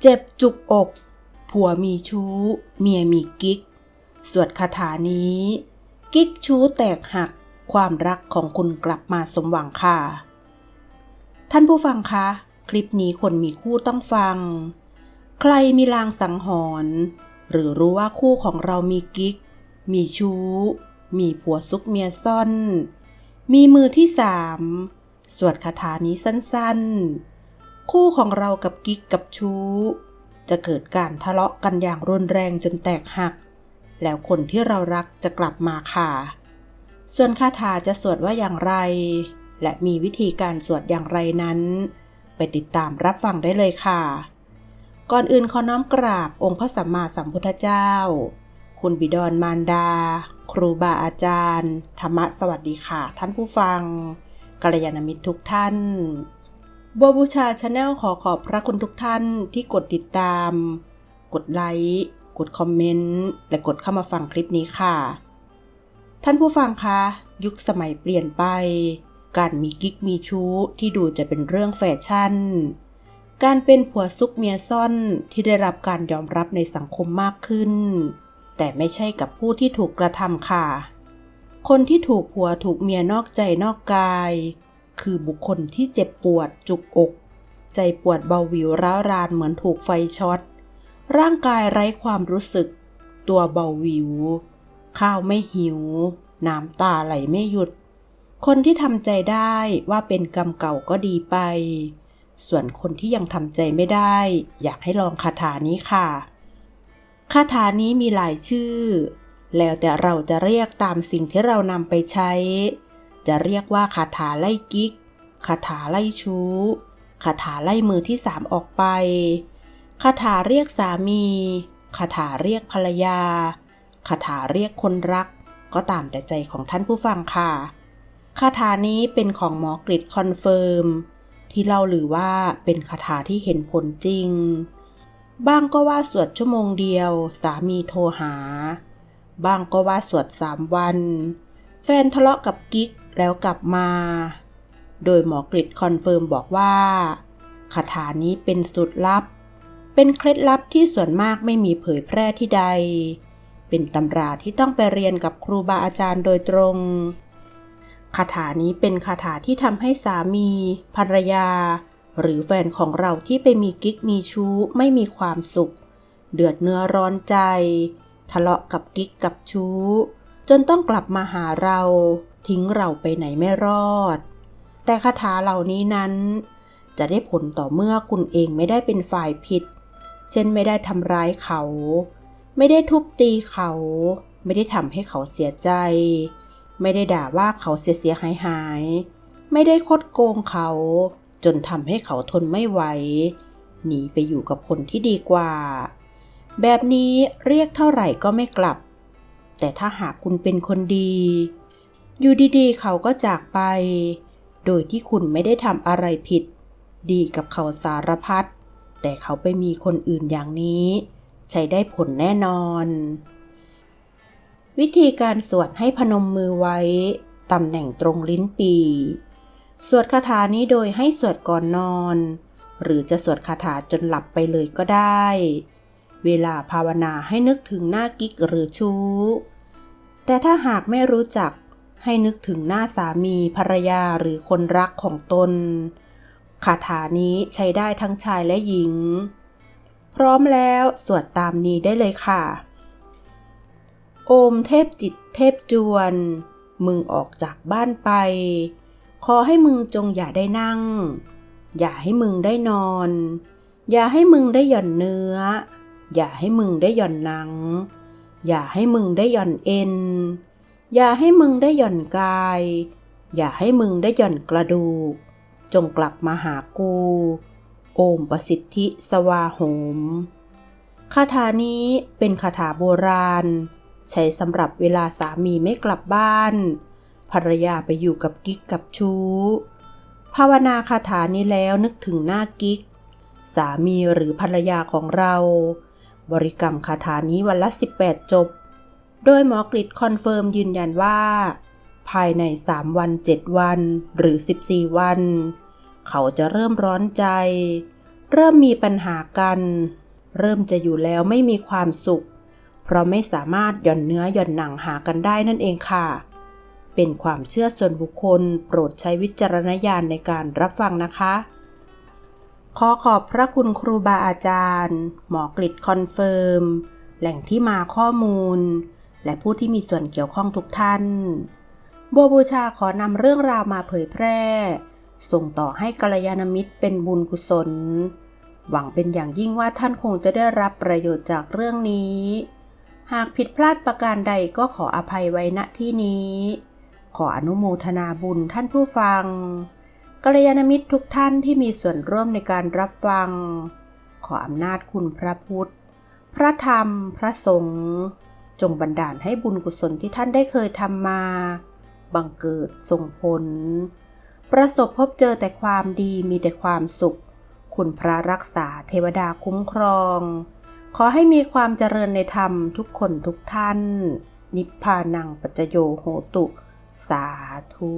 เจ็บจุกอก ผัวมีชู้ เมียมีกิ๊ก สวดคาถานี้ กิ๊กชู้แตกหัก ความรักของคุณกลับมาสมหวังค่ะ ท่านผู้ฟังคะ คลิปนี้คนมีคู่ต้องฟัง ใครมีลางสังหรณ์หรือรู้ว่าคู่ของเรามีกิ๊ก มีชู้ มีผัวซุกเมียซ่อน มีมือที่สาม สวดคาถานี้สั้นๆ คู่ของเรากับกิ๊กกับชู้ จะเกิดการทะเลาะกันอย่างรุนแรงจนแตกหัก แล้วคนที่เรารักจะกลับมาค่ะ ส่วนคาถาจะสวดว่าอย่างไร และมีวิธีการสวดอย่างไรนั้น ไปติดตามรับฟังได้เลยค่ะ ก่อนอื่นขอน้อมกราบองค์พระสัมมาสัมพุทธเจ้า คุณบิดรมารดา ครูบาอาจารย์ ธรรมะสวัสดีค่ะ ท่านผู้ฟังกัลยาณมิตรทุกท่าน บัวบูชาชาแนลขอขอบพระคุณทุกท่านที่กดติดตาม กดไลค์ กดคอมเมนต์ และกดเข้ามาฟังคลิปนี้ค่ะ ท่านผู้ฟังคะ ยุคสมัยเปลี่ยนไป การมีกิ๊กมีชู้ที่ดูจะเป็นเรื่องแฟชั่น การเป็นผัวซุกเมียซ่อนที่ได้รับการยอมรับในสังคมมากขึ้น แต่ไม่ใช่กับผู้ที่ถูกกระทำค่ะ คนที่ถูกผัวถูกเมียนอกใจนอกกาย คือบุคคลที่เจ็บปวดจุกอก ใจปวดเบาหวิวร้าวรานเหมือนถูกไฟช็อต ร่างกายไร้ความรู้สึก ตัวเบาหวิว ข้าวไม่หิว น้ำตาไหลไม่หยุด คนที่ทำใจได้ว่าเป็นกรรมเก่าก็ดีไป ส่วนคนที่ยังทำใจไม่ได้ อยากให้ลองคาถานี้ค่ะ คาถานี้มีหลายชื่อ แล้วแต่เราจะเรียกตามสิ่งที่เรานำไปใช้ จะเรียกว่าคาถาไล่กิ๊กคาถาไล่ชู้คาถาไล่มือที่สามออกไปคาถาเรียกสามีคาถาเรียกภรรยาคาถาเรียกคนรัก ก็ตามแต่ใจของท่านผู้ฟังค่ะคาถานี้เป็นของหมอกริดคอนเฟิร์มที่เล่าหรือว่าเป็นคาถาที่เห็นผลจริง บ้างก็ว่าสวดชั่วโมงเดียว สามีโทรหา บ้างก็ว่าสวดสามวัน แฟนทะเลาะกับกิ๊กแล้วกลับมา โดยหมอกริดคอนเฟิร์มบอกว่าคาถานี้เป็นสุดลับ เป็นเคล็ดลับที่ส่วนมากไม่มีเผยแพร่ที่ใด เป็นตำราที่ต้องไปเรียนกับครูบาอาจารย์โดยตรงคาถานี้เป็นคาถาที่ทำให้สามี ภรรยา หรือแฟนของเราที่ไปมีกิ๊กมีชู้ไม่มีความสุข เดือดเนื้อร้อนใจ ทะเลาะกับกิ๊กกับชู้ จนต้องกลับมาหาเรา ทิ้งเราไปไหนไม่รอด แต่คาถาเหล่านี้นั้น จะได้ผลต่อเมื่อคุณเองไม่ได้เป็นฝ่ายผิด เช่นไม่ได้ทำร้ายเขา ไม่ได้ทุบตีเขา ไม่ได้ทำให้เขาเสียใจ ไม่ได้ด่าว่าเขาเสียเสียหายหาย ไม่ได้คดโกงเขา จนทำให้เขาทนไม่ไหว หนีไปอยู่กับคนที่ดีกว่า แบบนี้เรียกเท่าไหร่ก็ไม่กลับ แต่ถ้าหากคุณเป็นคนดี อยู่ดีๆ เขาก็จากไป โดยที่คุณไม่ได้ทำอะไรผิด ดีกับเขาสารพัด แต่เขาไปมีคนอื่นอย่างนี้ ใช้ได้ผลแน่นอน วิธีการสวดให้พนมมือไว้ตำแหน่งตรงลิ้นปี สวดคาถานี้โดยให้สวดก่อนนอน หรือจะสวดคาถาจนหลับไปเลยก็ได้ เวลาภาวนาให้นึกถึงหน้ากิ๊กหรือชู้ แต่ถ้าหากไม่รู้จักให้นึกถึงหน้าสามีภรรยาหรือคนรักของตน คาถานี้ใช้ได้ทั้งชายและหญิง พร้อมแล้วสวดตามนี้ได้เลยค่ะ โอมเทพจิตเทพจวน มึงออกจากบ้านไป ขอให้มึงจงอย่าได้นั่ง อย่าให้มึงได้นอน อย่าให้มึงได้หย่อนเนื้อ อย่าให้มึงได้หย่อนหนัง อย่าให้มึงได้หย่อนเอ็น อย่าให้มึงได้หย่อนกาย อย่าให้มึงได้หย่อนกระดูก จงกลับมาหากู โอมประสิทธิสวาโหม คาถานี้เป็นคาถาโบราณ ใช้สำหรับเวลาสามีไม่กลับบ้าน ภรรยาไปอยู่กับกิ๊กกับชู้ ภาวนาคาถานี้แล้วนึกถึงหน้ากิ๊ก สามีหรือภรรยาของเรา บริกรรมคาถานี้วันละ 18 จบ โดยหมอกฤษคอนเฟิร์มยืนยันว่า ภายใน 3 วัน 7 วันหรือ 14 วัน เขาจะเริ่มร้อนใจ เริ่มมีปัญหากัน เริ่มจะอยู่แล้วไม่มีความสุข เพราะไม่สามารถหย่อนเนื้อหย่อนหนังหากันได้นั่นเองค่ะ เป็นความเชื่อส่วนบุคคลโปรดใช้วิจารณญาณในการรับฟังนะคะ ขอขอบพระคุณครูบาอาจารย์ หมอกริดคอนเฟิร์ม แหล่งที่มาข้อมูล และผู้ที่มีส่วนเกี่ยวข้องทุกท่านบบูชาขอนำเรื่องราวมาเผยแพร่ ส่งต่อให้กัลยาณมิตรเป็นบุญกุศล หวังเป็นอย่างยิ่งว่าท่านคงจะได้รับประโยชน์จากเรื่องนี้ หากผิดพลาดประการใดก็ขออภัยไว้ณที่นี้ ขออนุโมทนาบุญท่านผู้ฟัง กัลยาณมิตรทุกท่านที่มีส่วนร่วมในการรับฟัง ขออำนาจคุณพระพุทธ พระธรรม พระสงฆ์จงบันดาลให้บุญกุศลที่ท่านได้เคยทำมา บังเกิดส่งผล ประสบพบเจอแต่ความดีมีแต่ความสุข คุณพระรักษาเทวดาคุ้มครอง ขอให้มีความเจริญในธรรมทุกคนทุกท่าน นิพพานังปัจจโยโหตุ สาธุ